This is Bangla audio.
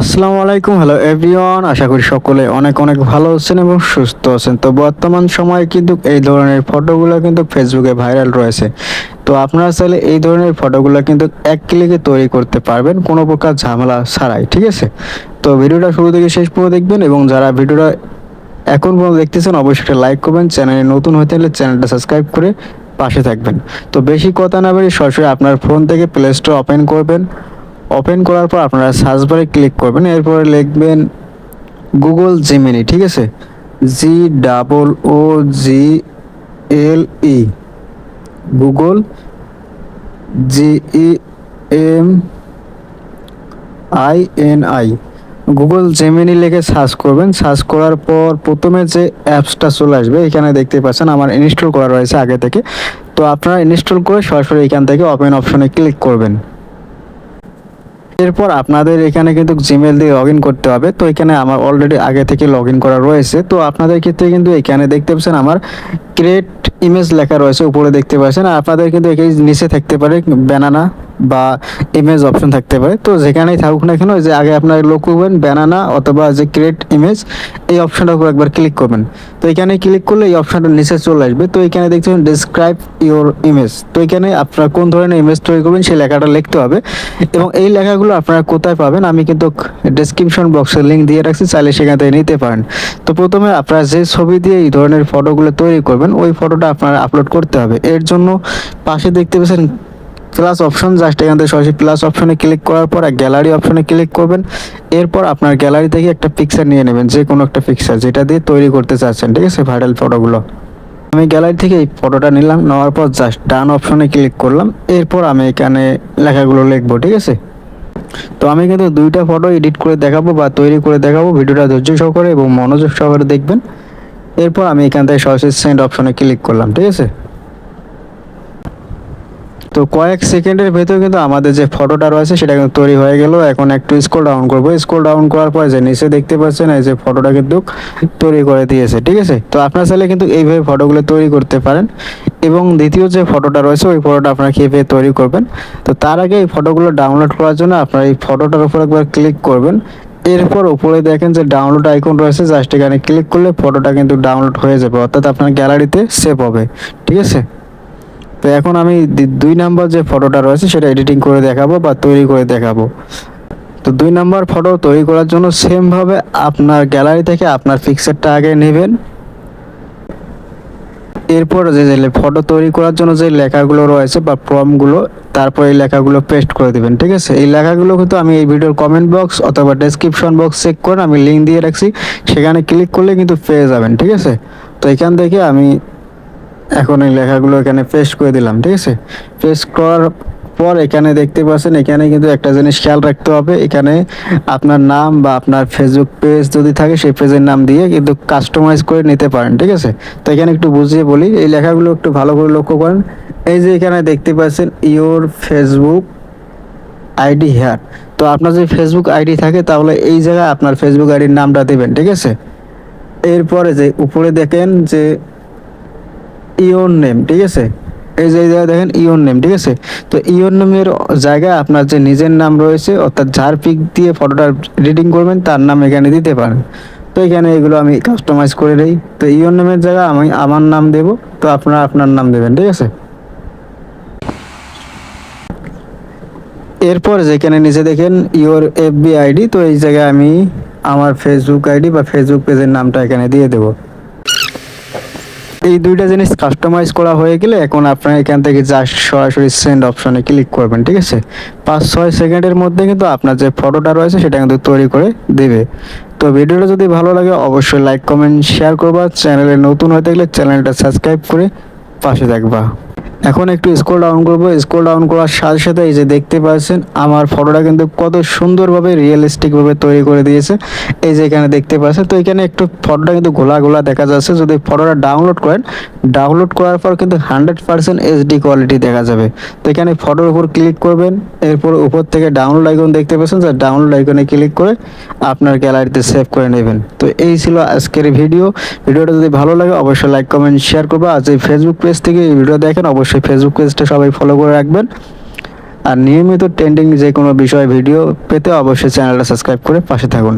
আসসালামু আলাইকুম, হ্যালো এভরিওয়ান। আশা করি সকলে অনেক অনেক ভালো আছেন এবং সুস্থ আছেন। তো বর্তমান সময়ে কিন্তু এই ধরনের ফটোগুলো কিন্তু ফেসবুকে ভাইরাল রয়েছে। তো আপনারা চাইলে এই ধরনের ফটোগুলো কিন্তু এক ক্লিকে তৈরি করতে পারবেন, কোনো প্রকার ঝামেলা ছাড়াই, ঠিক আছে? তো ভিডিওটা শুরু থেকে শেষ পর্যন্ত দেখবেন এবং যারা ভিডিওটা এখন পর্যন্ত দেখতেছেন, অবশ্যই একটা লাইক করবেন। চ্যানেলে নতুন হতে হলে চ্যানেলটা সাবস্ক্রাইব করে পাশে থাকবেন। তো বেশি কথা না বলে সরাসরি আপনার ফোন থেকে প্লে স্টোর ওপেন করবেন। ওপেন করার পর আপনারা সার্চ বারে ক্লিক করবেন, এরপরে লিখবেন গুগল জিমিনি ঠিক আছে? G double O G L E Google G E M I N I Google Gemini লিখে সার্চ করবেন। সার্চ করার পর প্রথমে যে অ্যাপসটা চলে আসবে, এখানে দেখতে পাচ্ছেন আমার ইনস্টল করা রয়েছে আগে থেকে। তো আপনারা ইনস্টল করে সরাসরি এখান থেকে ওপেন অপশনে ক্লিক করবেন। এরপর আপনাদের এখানে কিন্তু জিমেল দিয়ে লগ করতে হবে। তো এখানে আমার অলরেডি আগে থেকে লগ করা রয়েছে। তো আপনাদের ক্ষেত্রে কিন্তু এখানে দেখতে পাচ্ছেন আমার ক্রিয়েট ইমেজ লেখা রয়েছে, উপরে দেখতে পাচ্ছেন। আপনাদের কিন্তু এখানে নিচে থাকতে পারে ব্যানানা বা ইমেজ অপশন থাকতে পারে। তো যেখানেই থাকুক না কেন যে আগে আপনার লক্ষ্য করবেন ব্যানানা অথবা যে ক্রিয়েট ইমেজ এই অপশনটার উপর একবার ক্লিক করবেন। তো এখানে ক্লিক করলে এই অপশনটা নিচে চলে আসবে। তো এখানে দেখছেন ডিসক্রাইব ইওর ইমেজ তো এখানে আপনারা কোন ধরনের ইমেজ তৈরি করবেন, সেই লেখাটা লিখতে হবে। এবং এই লেখাগুলো আপনারা কোথায় পাবেন, আমি কিন্তু ডেসক্রিপশন বক্সে লিঙ্ক দিয়ে রাখছি, চাইলে সেখান থেকে নিতে পারেন। তো প্রথমে আপনারা যে ছবি দিয়ে এই ধরনের ফটোগুলো তৈরি করবেন, ওই ফটোটা আপনারা আপলোড করতে হবে। এর জন্য পাশে দেখতে পাচ্ছেন প্লাস অপশন জাস্ট এখান থেকে সরাসরি প্লাস অপশনে ক্লিক করার পর গ্যালারি অপশনে ক্লিক করবেন। এরপর আপনার গ্যালারি থেকে একটা পিকচার নিয়ে নেবেন যে কোনো একটা পিকচার যেটা দিয়ে তৈরি করতে চাচ্ছেন, ঠিক আছে ভাইরাল ফটোগুলো আমি গ্যালারি থেকে এই ফটোটা নিলাম, নেওয়ার পর জাস্ট ডান অপশনে ক্লিক করলাম, এরপর আমি এখানে লেখাগুলো লিখব, ঠিক আছে? তো আমি কিন্তু দুইটা ফটো এডিট করে দেখাবো বা তৈরি করে দেখাবো, ভিডিওটা ধৈর্য সহকারে এবং মনোযোগ সহকারে দেখবেন। এরপর আমি এখান থেকে সরাসরি সেন্ড অপশনে ক্লিক করলাম, ঠিক আছে? তো কয়েক সেকেন্ডের ভেতর কিন্তু আমাদের যে ফটোটা রয়েছে সেটা কিন্তু তৈরি হয়ে গেল। এখন একটু স্ক্রল ডাউন করব। স্ক্রল ডাউন করার পর যে নিচে দেখতে পাচ্ছেন, এই যে ফটোটা কিন্তু তৈরি করে দিয়েছে, ঠিক আছে? তো আপনার চাইলে কিন্তু এইভাবে ফটোগুলো তৈরি করতে পারেন। এবং দ্বিতীয় যে ফটোটা রয়েছে, ওই ফটোটা আপনারা কীভাবে তৈরি করবেন? তো তার আগে এই ফটোগুলো ডাউনলোড করার জন্য আপনারা এই ফটোটার উপর একবার ক্লিক করবেন। এরপর উপরে দেখেন যে ডাউনলোড আইকন রয়েছে জাস্ট এখানে ক্লিক করলে ফটোটা কিন্তু ডাউনলোড হয়ে যাবে। অর্থাৎ আপনার গ্যালারিতে সেভ হবে, ঠিক আছে? তো এখন আমি দুই নাম্বার যে ফটোটা রয়েছে সেটা এডিটিং করে দেখাবো বা তৈরি করে দেখাবো। তো দুই নাম্বার ফটো তৈরি করার জন্য সেমভাবে আপনার গ্যালারি থেকে আপনার পিকচারটা আগে নেবেন। এরপর যে যে ফটো তৈরি করার জন্য যে লেখাগুলো রয়েছে বা ফর্মগুলো তারপর এই লেখাগুলো পেস্ট করে দেবেন, ঠিক আছে? এই লেখাগুলো কিন্তু আমি এই ভিডিওর কমেন্ট বক্স অথবা ডেসক্রিপশন বক্স চেক করে আমি লিঙ্ক দিয়ে রাখছি। সেখানে ক্লিক করলে কিন্তু পেয়ে যাবেন, ঠিক আছে? তো এখান থেকে আমি এখন এই লেখাগুলো এখানে পেস্ট করে দিলাম, ঠিক আছে? পেস্ট করার পর এখানে দেখতে পাচ্ছেন, এখানে কিন্তু একটা জিনিস খেয়াল রাখতে হবে। এখানে আপনার নাম বা আপনার ফেসবুক পেজ যদি থাকে, সেই পেজের নাম দিয়ে কিন্তু কাস্টমাইজ করে নিতে পারেন, ঠিক আছে? তো এখানে একটু বুঝিয়ে বলি, এই লেখাগুলো একটু ভালো করে লক্ষ্য করেন। এই যে এখানে দেখতে পাচ্ছেন ইওর ফেসবুক আইডি হেয়ার তো আপনার যদি ফেসবুক আইডি থাকে, তাহলে এই জায়গায় আপনার ফেসবুক আইডির নামটা দেবেন, ঠিক আছে? এরপরে যে উপরে দেখেন যে ইওর নেম ঠিক আছে? এই যে দেখেন ইওর নেম ঠিক আছে? তো ইওর নেমের জায়গায় আপনার যে নিজের নাম রয়েছে, অর্থাৎ যার পিক দিয়ে ফটোটা এডিটিং করবেন, তার নাম এখানে দিতে পারেন। তো এখানে এগুলো আমি কাস্টমাইজ করে দিই। তো ইওর নেমের জায়গায় আমি আমার নাম দেব, তো আপনারা আপনার নাম দেবেন, ঠিক আছে? এরপর যেখানে নিচে দেখেন ইওর এফবি আইডি তো এই জায়গায় আমি আমার ফেসবুক আইডি বা ফেসবুক পেজের নামটা এখানে দিয়ে দেবো। এই দুইটা জিনিস কাস্টমাইজ করা হয়ে গেলে এখন আপনার এখান থেকে জাস্ট সরাসরি সেন্ড অপশনে ক্লিক করবেন, ঠিক আছে? পাঁচ, ছয় সেকেন্ডের মধ্যে কিন্তু আপনার যে ফটোটা রয়েছে সেটা কিন্তু তৈরি করে দেবে। তো ভিডিওটা যদি ভালো লাগে, অবশ্যই লাইক কমেন্ট শেয়ার করবা। চ্যানেলে নতুন হয়ে থাকলে চ্যানেলটা সাবস্ক্রাইব করে পাশে থাকবা। এখন একটু স্ক্রল ডাউন করব। স্ক্রল ডাউন করার সাথে সাথে এই যে দেখতে পাচ্ছেন, আমার ফটোটা কিন্তু কত সুন্দরভাবে রিয়েলিস্টিকভাবে তৈরি করে দিয়েছে। এই যে এখানে দেখতে পাচ্ছেন, তো এখানে একটু ফটোটা কিন্তু গোলা গোলা দেখা যাচ্ছে। যদি ফটোটা ডাউনলোড করেন ডাউনলোড করার পর কিন্তু হান্ড্রেড পার্সেন্ট এইচডি কোয়ালিটি দেখা যাবে। তো এখানে ফটোর উপর ক্লিক করবেন, এরপর উপর থেকে ডাউনলোড আইকন দেখতে পাচ্ছেন। যে ডাউনলোড আইকনে ক্লিক করে আপনার গ্যালারিতে সেভ করে নেবেন। তো এই ছিল আজকের ভিডিও ভিডিওটা যদি ভালো লাগে, অবশ্যই লাইক কমেন্ট শেয়ার করবে। আর যে ফেসবুক পেজ থেকে এই ভিডিও দেখেন অবশ্যই ফেসবুক পেজটা সবাই ফলো করে রাখবেন। আর নিয়মিত ট্রেন্ডিং যে কোনো বিষয়ে ভিডিও পেতে অবশ্যই চ্যানেলটা সাবস্ক্রাইব করে পাশে থাকুন।